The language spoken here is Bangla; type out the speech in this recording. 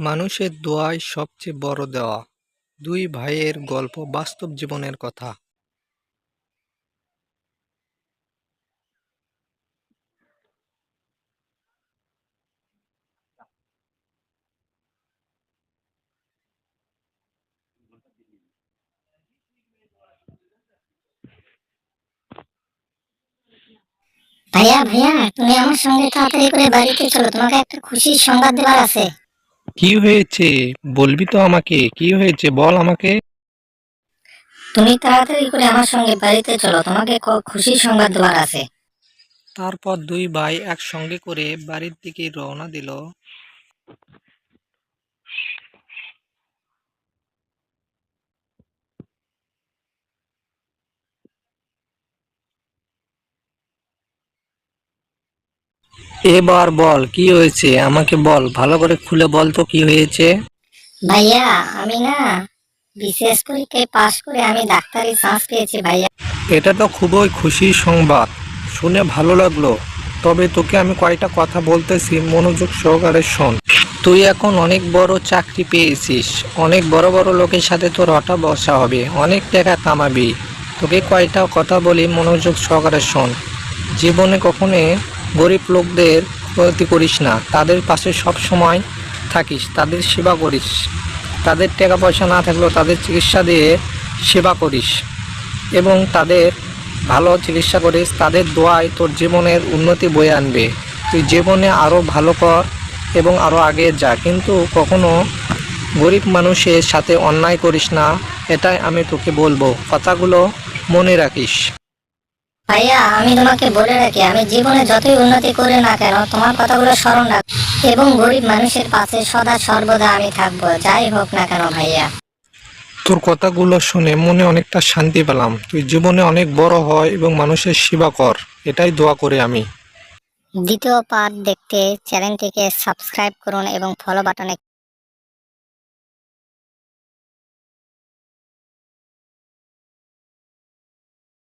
মানুষের দোয়াই সবচেয়ে বড় দেওয়া। দুই ভাইয়ের গল্প বাস্তব জীবনের কথা। ভাইয়া ভাইয়া, তুমি আমার সঙ্গে তাড়াতাড়ি করে বাড়িতে চলো। তোমাকে একটা খুশির সংবাদ দেওয়ার আছে। কি হয়েছে? বলবি তো আমাকে কি হয়েছে বল আমাকে। তুমি তাড়াতাড়ি করে আমার সঙ্গে বাড়িতে চলো তোমাকে খুশি সংবাদ দেওয়ার আছে। তারপর দুই ভাই একসঙ্গে করে বাড়ির দিকে রওনা দিল। এবার বল কি হয়েছে? আমাকে বল ভালো করে খুলে বল তো কি হয়েছে। ভাইয়া আমি না বিশেষ পরীক্ষায় পাশ করে আমি ডাক্তারি চান্স পেয়েছি ভাইয়া। এটা তো খুবই খুশির সংবাদ শুনে ভালো লাগল। তবে তোকে আমি কয়টা কথা বলতেছি মনোযোগ সহকারে শোন। তুই এখন অনেক বড় চাকরি পেয়েছিস অনেক বড় বড় লোকের সাথে তোর হঠা বসা হবে অনেক টাকা কামাবি। তোকে কয়টা কথা বলি মনোযোগ সহকারে শোন। জীবনে কখনো গরিব লোকদের ক্ষতি করিস না। তাদের পাশে সব সময় থাকিস, তাদের সেবা করিস। তাদের টাকা পয়সা না থাকলেও তাদের চিকিৎসা দিয়ে সেবা করিস এবং তাদের ভালো চিকিৎসা করিস। তাদের দোয়ায় তোর জীবনের উন্নতি বয়ে আনবে। তুই জীবনে আরও ভালো কর এবং আরও আগে যা। কিন্তু কখনো গরিব মানুষের সাথে অন্যায় করিস না, এটাই আমি তোকে বলব। কথাগুলো মনে রাখিস। ভাইয়া আমি তোমাকে বলে রাখি আমি জীবনে যতই উন্নতি করি না কেন তোমার কথাগুলো স্মরণ রাখ। এবং গরিব মানুষের পাশে সদা সর্বদা আমি থাকব যাই হোক না কেন ভাইয়া। তোর কথাগুলো শুনে মনে অনেকটা শান্তি পেলাম। তুই জীবনে অনেক বড় হয় এবং মানুষের সেবা কর এটাই দোয়া করি আমি। দ্বিতীয় পার্ট দেখতে চ্যানেলটিকে সাবস্ক্রাইব করুন এবং ফলো বাটনে